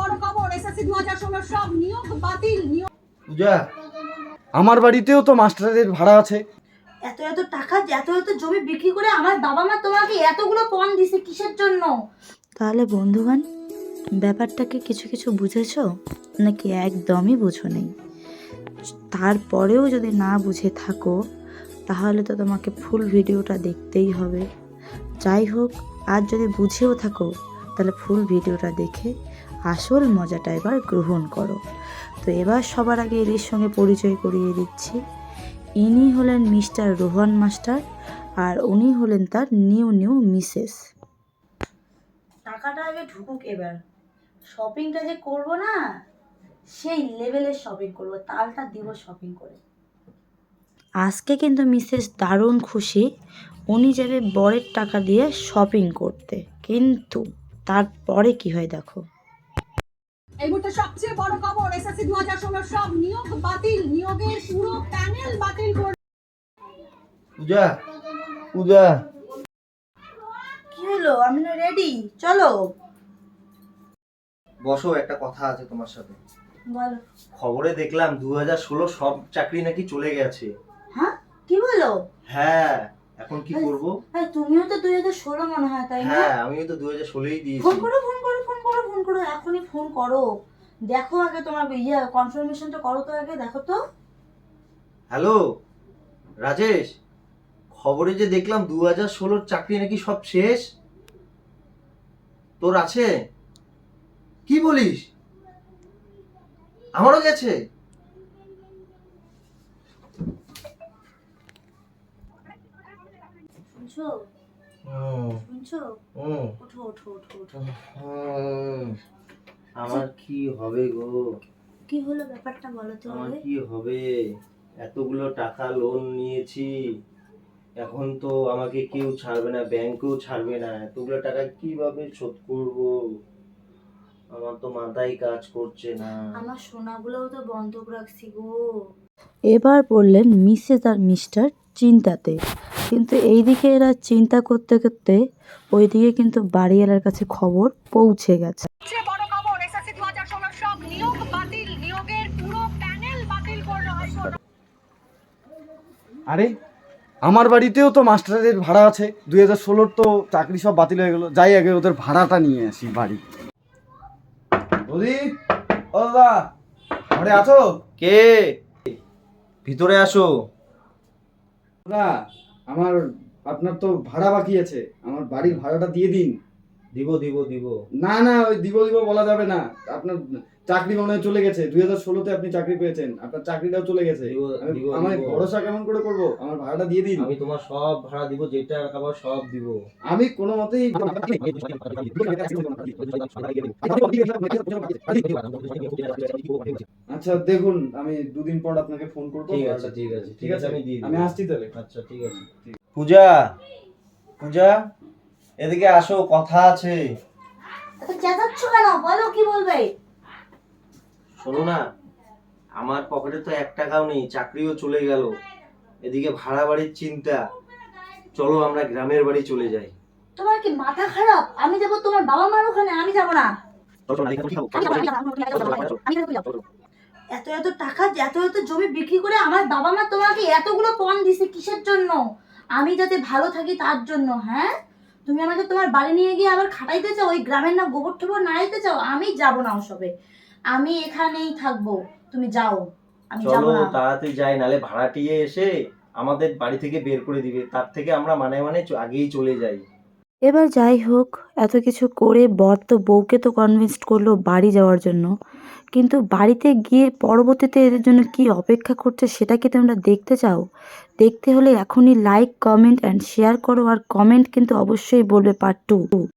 বড় খবর এসএসসি দু হাজার ষোলো সব নিয়োগ বাতিল নিয়োগ পূজা আমার বাড়িতেও তো মাস্টারের ভাড়া আছে। এত এত টাকা এত এত জমি বিক্রি করে আমার বাবা মা তোমাকে এতগুলো পণ দিছে কিসের জন্য? তাহলে বন্ধুগণ ব্যাপারটাকে কিছু কিছু বুঝেছ? নাকি একদমই বুঝো নেই? তারপরেও যদি না বুঝে থাকো তাহলে তো তোমাকে ফুল ভিডিওটা দেখতেই হবে। যাই হোক আর যদি বুঝেও থাকো তাহলে ফুল ভিডিওটা দেখে আসল মজাটা এবার গ্রহণ করো। তো এবার সবার আগে এদের সঙ্গে পরিচয় করিয়ে দিচ্ছি। ইনি হলেন মিস্টার রোহন মাস্টার আর উনি হলেন তার নিউ নিউ মিসেস। টাকাটা আগে ঢুকুক এবার। শপিংটা যে করব না সেই লেভেলের শপিং করব। তালটা দিব শপিং করে। আজকে কিন্তু মিসেস দারুণ খুশি। উনি যাবে বরের টাকা দিয়ে শপিং করতে। কিন্তু তারপরে কি হয় দেখো। এই মুহূর্তে সবচেয়ে বড় খবর এসএসসি দু হাজার ষোলো সব নিয়োগ বাতিল। নিয়োগের পুরো প্যানেল বাতিল করে পূজা পূজা। কি হলো? আমি না রেডি চলো। বসো একটা কথা আছে তোমার সাথে। বলো। খবরে দেখলাম দু হাজার ষোলো সব চাকরি নাকি চলে গেছে। হ্যাঁ? কি বলো? হ্যাঁ। এখন কি করব? আরে তুমিও তো দুই হাজার ষোলো মনে হয় তাই না? হ্যাঁ আমিও তো দু হাজার ষোলোই ফোন করো ফোন করো ফোন করো ফোন করো এখনই ফোন করো। দেখো আগে তোমার ইয়ে কনফার্মেশনটা করো তো আগে দেখো তো। হ্যালো? রাজেশ খবরে যে দেখলাম দু হাজার ষোলোর চাকরি নাকি সব শেষ? তোর আছে? কি বলিস? আমারও গেছে। শুনছো? শুনছো? ওঠো ওঠো ওঠো ওঠো। আমার কি হবে গো? কি হলো ব্যাপারটা বলো তো আমার কি হবে? এতগুলো টাকা লোন নিয়েছি। এখন তো আমাকে কেউ ছাড়বে না ব্যাংকেও ছাড়বে না। এতগুলো টাকা কীভাবে শোধ করব? আমার তো মাথায় কাজ করছে না। আমার সোনাগুলোও তো বন্ধক রাখছি গো। এবার বললেন মিসেস আর মিস্টার চিন্তাতে। কিন্তু এই দিকে এরা চিন্তা করতে করতে ওই দিকে কিন্তু বাড়িওয়ালার কাছে খবর পৌঁছে গেছে। সবচেয়ে বড় খবর এসএসসি দু হাজার ষোলো সব নিয়োগ বাতিল। নিয়োগের পুরো প্যানেল বাতিল করল হাইকোর্ট। আরে আমার বাড়িতেও তো মাস্টারের ভাড়া আছে। দুই হাজার ষোলোর তো চাকরি সব বাতিল হয়ে গেল। যাই আগে ওদের ভাড়াটা নিয়ে আসি বাড়ি। ও দাদা ঘরে আছো? কে? ভিতরে আসো। দাদা আমার আপনার তো ভাড়া বাকি আছে। আমার বাড়ির ভাড়াটা দিয়ে দিন। দিব দিব দিব। না না ওই দিব দিব বলা যাবে না। আপনার চাকরি মনে হয় চলে গেছে দুই হাজার ষোলোতে আপনি চাকরি পেয়েছেন আপনার চাকরিটাও চলে গেছে আমার ভরসা কেমন করে করব আমার ভাড়াটা দিয়ে দিন আমি তোমার সব ভাড়া দিব যেটা খাবার সব দিব আমি কোনো মতেই আচ্ছা দেখুন আমি দুদিন পর আপনাকে ফোন করব ঠিক আছে ঠিক আছে ঠিক আছে আমি দিয়ে আমি আসছি তাহলে আচ্ছা ঠিক আছে পূজা পূজা এদিকে আসো কথা আছে এত কেন বলো কি বলবে শোনো না আমার পকেটে তো এক টাকাও নেই চাকরিও চলে গেল। এদিকে ভাড়া বাড়ির চিন্তা। চলো আমরা গ্রামের বাড়ি চলে যাই। তোমার কি মাথা খারাপ? আমি যাব তোমার বাবা মার ওখানে আমি যাব না। এত এত টাকা এত এত জমি বিক্রি করে আমার বাবা মা তোমাকে এতগুলো পণ দিছে কিসের জন্য? আমি যাতে ভালো থাকি তার জন্য হ্যাঁ? তুমি আমাকে তোমার বাড়ি নিয়ে গিয়ে আবার খাটাইতে চাও? ওই গ্রামের না গোবর টোবর নাড়াইতে চাও? আমি যাব না ওসবে। আমি এখানেই থাকব তুমি যাও আমি যাব চলো না। তাড়াতাড়ি যাই নালে ভাড়াটিয়ে এসে আমাদের বাড়ি থেকে বের করে দিবে তার থেকে আমরা মানে মানে চ- আগেই চলে যাই। এবার যাই হোক এত কিছু করে বর তো বউকে তো কনভিন্স করল বাড়ি যাওয়ার জন্য। কিন্তু বাড়িতে গিয়ে পরবর্তীতে এদের জন্য কি অপেক্ষা করছে সেটা কি তোমরা দেখতে চাও? দেখতে হলে এখনই লাইক কমেন্ট অ্যান্ড শেয়ার করো আর কমেন্ট কিন্তু অবশ্যই বলবে পার্ট টু